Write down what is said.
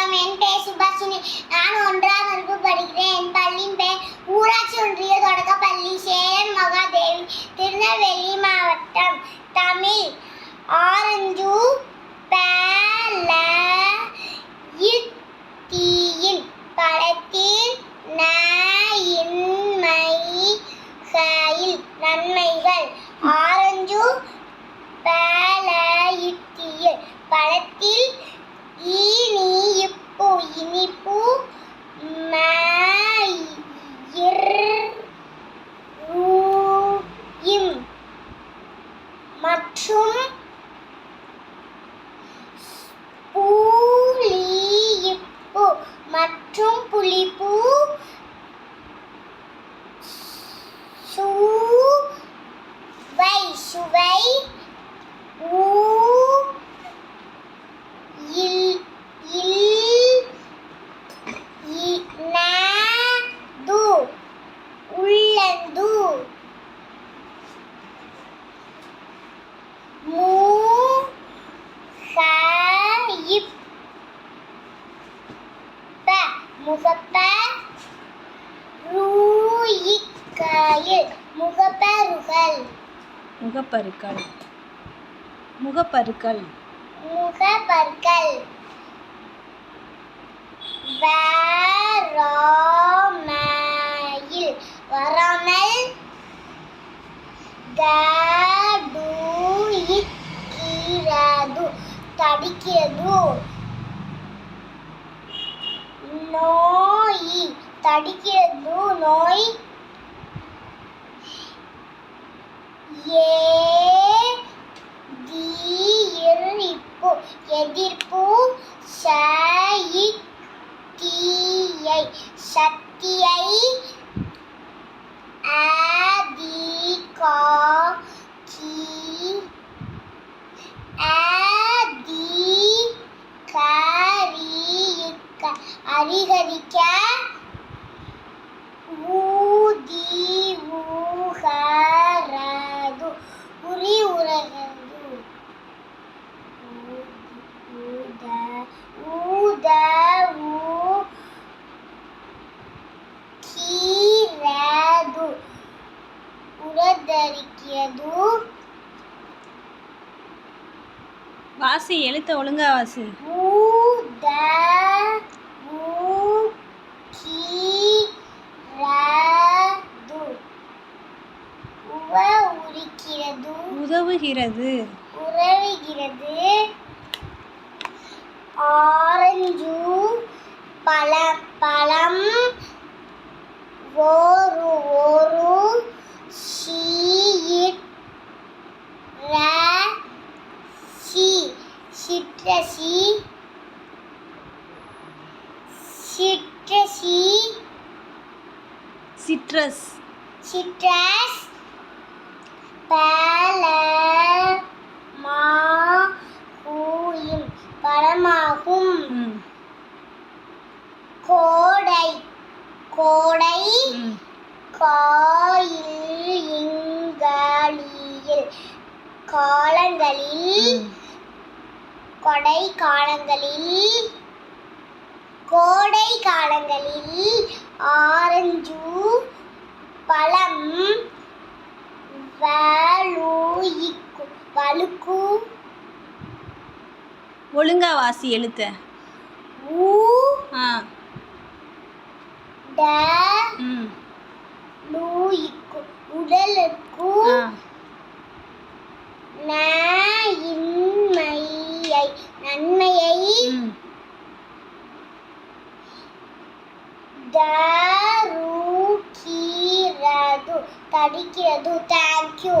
வணக்கம் என் பேர் சுபாஷினி. நான் ஒன்றாம் வகுப்பு படிக்கிறேன். என் பள்ளியின் பெயர் ஊராட்சி ஒன்றிய தொடக்க பள்ளி சேரன் மகாதேவி திருநெல்வேலி மாவட்டம் தமிழ். ஆரஞ்சு பேல மற்றும் புளிப்பு மற்றும் புளிப்பு முகப்ப ரூயிக்காயில். முகப்பருகள் முகப்பருக்கள் முகப்பருக்கள் முகப்பற்கள் வராமையில். வராமல் தடுக்கிறது தடிக்கிறது நோய். தடிக்கிறது நோய். ஏ எதிர்ப்பு. எதிர்ப்பு சக்தியை சக்தியை அதிகாக்கி உரதரிக்கிறது வாசி எழுத்த ஒழுங்கா வாசி. ஊத ஊ கீரது உவ உரிக்கிறது உதவுகிறது. உறவுகிறது. ஆரஞ்சு பழம் பழம் ஒரு ஒரு சிற்றசி சிற்றசி சிட்ரஸ். சிட்ரஸ் பழமாகும் பழமாகும் கோடை கோடை ம். காலங்களில். கொடை காலங்களில் கோடை காலங்களில் ஆரஞ்சு பழம் வழுக்கு ஒழுங்கா வாசி எழுத்த. ஊ ஆ. ட உடலுக்கு தருகிறது தடிக்கிறது தேங்க்யூ